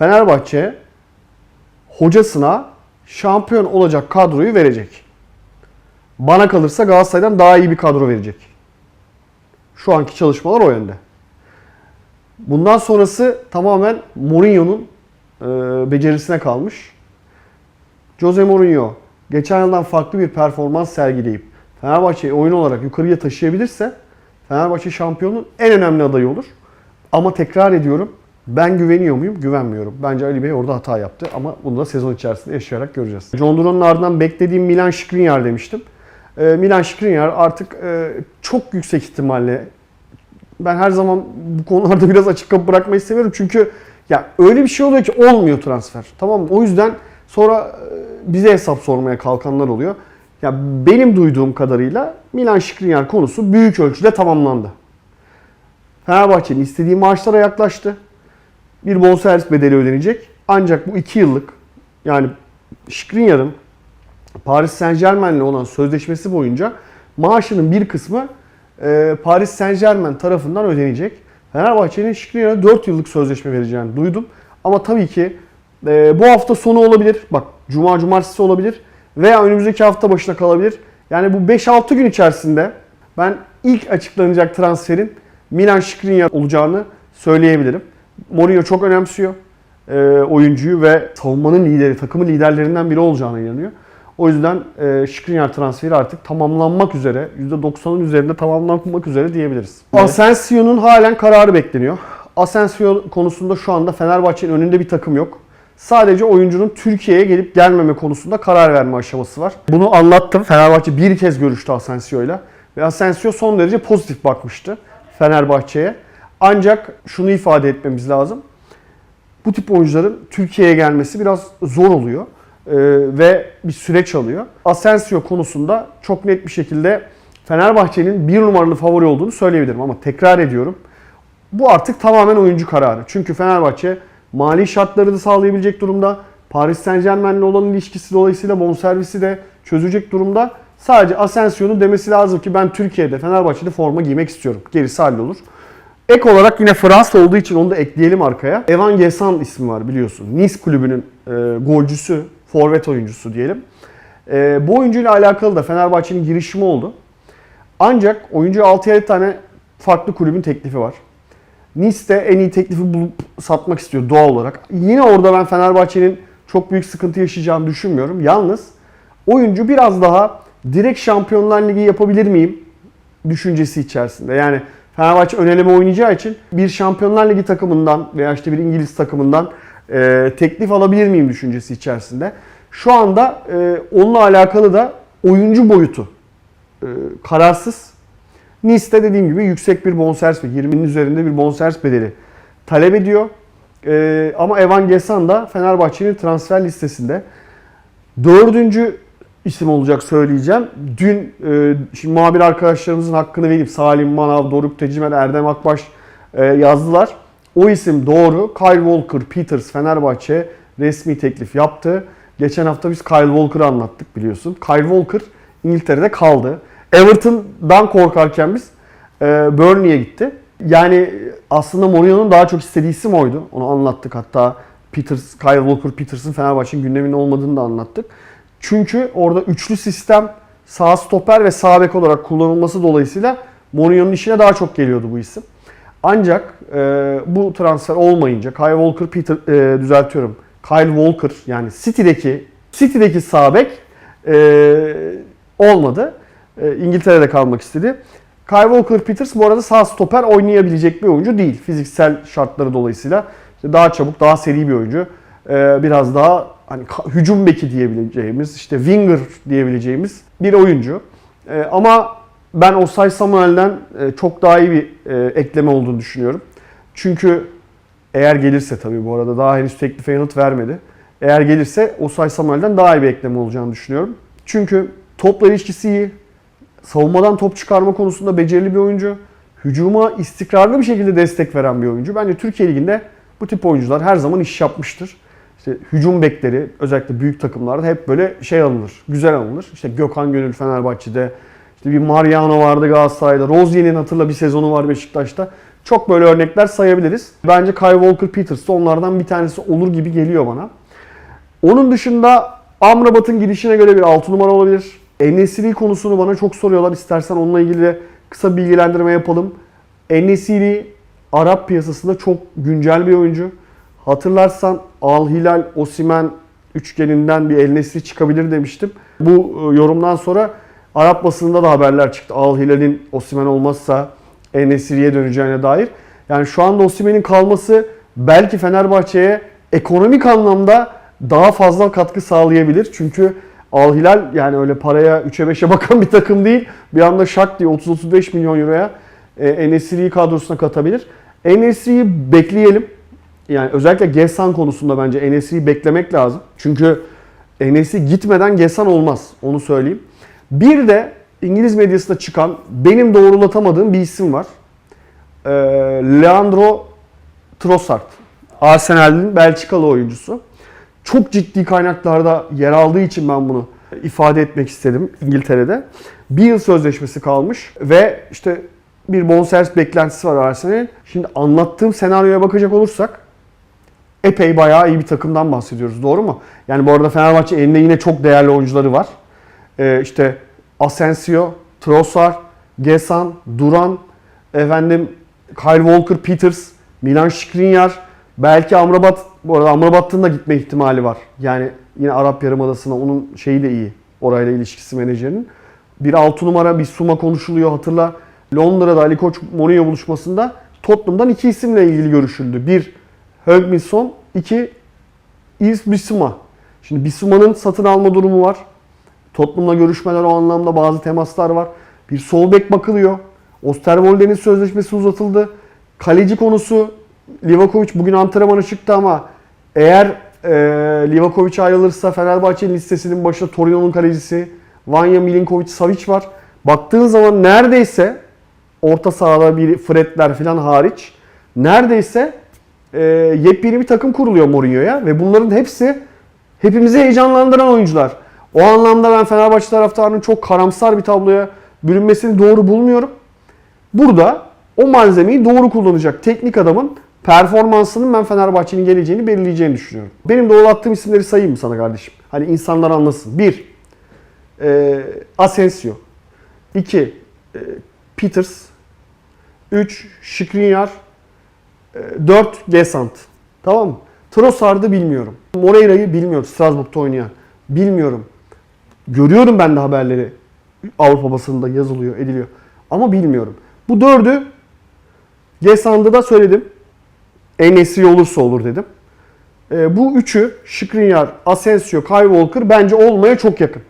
Fenerbahçe hocasına şampiyon olacak kadroyu verecek. Bana kalırsa Galatasaray'dan daha iyi bir kadro verecek. Şu anki çalışmalar o yönde. Bundan sonrası tamamen Mourinho'nun e, becerisine kalmış. Jose Mourinho geçen yıldan farklı bir performans sergileyip Fenerbahçe'yi oyun olarak yukarıya taşıyabilirse Fenerbahçe şampiyonun en önemli adayı olur. Ama tekrar ediyorum ben güveniyor muyum? Güvenmiyorum. Bence Ali Bey orada hata yaptı ama bunu da sezon içerisinde yaşayarak göreceğiz. John Duran'ın ardından beklediğim Milan Skriniar demiştim. Ee, Milan Skriniar artık e, çok yüksek ihtimalle ben her zaman bu konularda biraz açık kapı bırakmayı seviyorum. Çünkü ya öyle bir şey oluyor ki olmuyor transfer. Tamam mı? O yüzden sonra e, bize hesap sormaya kalkanlar oluyor. Ya benim duyduğum kadarıyla Milan Skriniar konusu büyük ölçüde tamamlandı. Fenerbahçe'nin istediği maaşlara yaklaştı. Bir bonservis bedeli ödenecek. Ancak bu 2 yıllık yani Skriniar'ın Paris Saint Germain'le olan sözleşmesi boyunca maaşının bir kısmı e, Paris Saint Germain tarafından ödenecek. Fenerbahçe'nin Skriniar'a 4 yıllık sözleşme vereceğini duydum. Ama tabii ki e, bu hafta sonu olabilir. Bak cuma cumartesi olabilir. Veya önümüzdeki hafta başına kalabilir. Yani bu 5-6 gün içerisinde ben ilk açıklanacak transferin Milan Skriniar olacağını söyleyebilirim. Mourinho çok önemsiyor e, oyuncuyu ve savunmanın lideri, takımın liderlerinden biri olacağına inanıyor. O yüzden e, Skriniar transferi artık tamamlanmak üzere, %90'ın üzerinde tamamlanmak üzere diyebiliriz. Asensio'nun halen kararı bekleniyor. Asensio konusunda şu anda Fenerbahçe'nin önünde bir takım yok. Sadece oyuncunun Türkiye'ye gelip gelmeme konusunda karar verme aşaması var. Bunu anlattım. Fenerbahçe bir kez görüştü Asensio'yla. Ve Asensio son derece pozitif bakmıştı Fenerbahçe'ye. Ancak şunu ifade etmemiz lazım. Bu tip oyuncuların Türkiye'ye gelmesi biraz zor oluyor. Ee, ve bir süreç alıyor. Asensio konusunda çok net bir şekilde Fenerbahçe'nin bir numaralı favori olduğunu söyleyebilirim. Ama tekrar ediyorum. Bu artık tamamen oyuncu kararı. Çünkü Fenerbahçe mali şartları da sağlayabilecek durumda. Paris Saint Germain'le olan ilişkisi dolayısıyla bonservisi de çözecek durumda. Sadece Asensio'nun demesi lazım ki ben Türkiye'de Fenerbahçe'de forma giymek istiyorum. Gerisi hallolur. Ek olarak yine Fransa olduğu için onu da ekleyelim arkaya. Evan Gesan ismi var biliyorsun. Nice kulübünün e, golcüsü, forvet oyuncusu diyelim. E, bu oyuncuyla alakalı da Fenerbahçe'nin girişimi oldu. Ancak oyuncuya 6-7 tane farklı kulübün teklifi var. Nice de en iyi teklifi bulup satmak istiyor doğal olarak. Yine orada ben Fenerbahçe'nin çok büyük sıkıntı yaşayacağını düşünmüyorum. Yalnız oyuncu biraz daha direkt Şampiyonlar Ligi yapabilir miyim düşüncesi içerisinde. Yani Fenerbahçe öneleme oynayacağı için bir Şampiyonlar Ligi takımından veya işte bir İngiliz takımından e, teklif alabilir miyim düşüncesi içerisinde. Şu anda e, onunla alakalı da oyuncu boyutu e, kararsız. Nice'de dediğim gibi yüksek bir bonservis ve 20'nin üzerinde bir bonservis bedeli talep ediyor. E, ama Evan Gesan da Fenerbahçe'nin transfer listesinde. Dördüncü isim olacak söyleyeceğim. Dün e, şimdi muhabir arkadaşlarımızın hakkını verip Salim Manav, Doruk Tecimen, Erdem Akbaş e, yazdılar. O isim doğru. Kyle Walker, Peters, Fenerbahçe resmi teklif yaptı. Geçen hafta biz Kyle Walker'ı anlattık biliyorsun. Kyle Walker İngiltere'de kaldı. Everton'dan korkarken biz e, Burnley'e gitti. Yani aslında Mourinho'nun daha çok istediği isim oydu. Onu anlattık hatta Peters, Kyle Walker, Peters'ın Fenerbahçe'nin gündeminde olmadığını da anlattık. Çünkü orada üçlü sistem sağ stoper ve sağ bek olarak kullanılması dolayısıyla Mourinho'nun işine daha çok geliyordu bu isim. Ancak e, bu transfer olmayınca Kyle Walker, Peter e, düzeltiyorum. Kyle Walker yani City'deki City'deki sağ bek e, olmadı. E, İngiltere'de kalmak istedi. Kyle Walker Peters bu arada sağ stoper oynayabilecek bir oyuncu değil. Fiziksel şartları dolayısıyla işte daha çabuk, daha seri bir oyuncu. E, biraz daha hani hücum beki diyebileceğimiz, işte winger diyebileceğimiz bir oyuncu. E, ama ben Osay Samuel'den e, çok daha iyi bir e, ekleme olduğunu düşünüyorum. Çünkü eğer gelirse tabii bu arada daha henüz teklife yanıt vermedi. Eğer gelirse Osay Samuel'den daha iyi bir ekleme olacağını düşünüyorum. Çünkü topla ilişkisi iyi. Savunmadan top çıkarma konusunda becerili bir oyuncu. Hücuma istikrarlı bir şekilde destek veren bir oyuncu. Bence Türkiye Ligi'nde bu tip oyuncular her zaman iş yapmıştır. İşte hücum bekleri özellikle büyük takımlarda hep böyle şey alınır, güzel alınır. İşte Gökhan Gönül Fenerbahçe'de, işte bir Mariano vardı Galatasaray'da, Rozier'in hatırla bir sezonu var Beşiktaş'ta. Çok böyle örnekler sayabiliriz. Bence Kyle Walker-Peters de onlardan bir tanesi olur gibi geliyor bana. Onun dışında Amrabat'ın gidişine göre bir 6 numara olabilir. Enesiri konusunu bana çok soruyorlar. İstersen onunla ilgili de kısa bilgilendirme yapalım. Enesiri Arap piyasasında çok güncel bir oyuncu. Hatırlarsan Al Hilal Osimen üçgeninden bir El Nesri çıkabilir demiştim. Bu e, yorumdan sonra Arap basınında da haberler çıktı. Al Hilal'in Osimen olmazsa El Nesri'ye döneceğine dair. Yani şu anda Osimen'in kalması belki Fenerbahçe'ye ekonomik anlamda daha fazla katkı sağlayabilir. Çünkü Al Hilal yani öyle paraya 3'e 5'e bakan bir takım değil. Bir anda şak diye 30-35 milyon euroya Enesiri'yi kadrosuna katabilir. Enesiri'yi bekleyelim. Yani özellikle Gesan konusunda bence Enesiri'yi beklemek lazım. Çünkü Enesi gitmeden Gesan olmaz. Onu söyleyeyim. Bir de İngiliz medyasında çıkan benim doğrulatamadığım bir isim var. Ee, Leandro Trossard. Arsenal'in Belçikalı oyuncusu. Çok ciddi kaynaklarda yer aldığı için ben bunu ifade etmek istedim İngiltere'de. Bir yıl sözleşmesi kalmış ve işte bir bonservis beklentisi var Arsenal'in. Şimdi anlattığım senaryoya bakacak olursak epey bayağı iyi bir takımdan bahsediyoruz. Doğru mu? Yani bu arada Fenerbahçe elinde yine çok değerli oyuncuları var. Ee, işte Asensio, Trossard, Gesan, Duran, efendim Kyle Walker, Peters, Milan Skriniar, belki Amrabat, bu arada Amrabat'ın da gitme ihtimali var. Yani yine Arap Yarımadası'na onun şeyi de iyi. Orayla ilişkisi menajerinin. Bir 6 numara bir Suma konuşuluyor hatırla. Londra'da Ali Koç Mourinho buluşmasında Tottenham'dan iki isimle ilgili görüşüldü. Bir Högminson, iki Yves Bissouma. Şimdi Bissouma'nın satın alma durumu var. Tottenham'la görüşmeler o anlamda bazı temaslar var. Bir sol bek bakılıyor. Osterwolde'nin sözleşmesi uzatıldı. Kaleci konusu Livakovic bugün antrenmana çıktı ama eğer e, Livakovic ayrılırsa Fenerbahçe'nin listesinin başında Torino'nun kalecisi Vanya Milinkovic Savic var. Baktığın zaman neredeyse orta sahada bir Fredler falan hariç neredeyse e, yepyeni bir takım kuruluyor Mourinho'ya ve bunların hepsi hepimizi heyecanlandıran oyuncular. O anlamda ben Fenerbahçe taraftarının çok karamsar bir tabloya bürünmesini doğru bulmuyorum. Burada o malzemeyi doğru kullanacak teknik adamın performansının ben Fenerbahçe'nin geleceğini belirleyeceğini düşünüyorum. Benim doğrulattığım isimleri sayayım mı sana kardeşim? Hani insanlar anlasın. 1. E, Asensio. 2. E, Peters. 3. Skriniar. 4 Gesant. Tamam mı? Trossard'ı bilmiyorum. Moreira'yı bilmiyorum. Strasbourg'da oynayan. Bilmiyorum. Görüyorum ben de haberleri. Avrupa basınında yazılıyor, ediliyor. Ama bilmiyorum. Bu dördü Gesant'ı da söyledim. En iyisi olursa olur dedim. Ee, bu üçü Skriniar, Asensio, Kyle Walker bence olmaya çok yakın.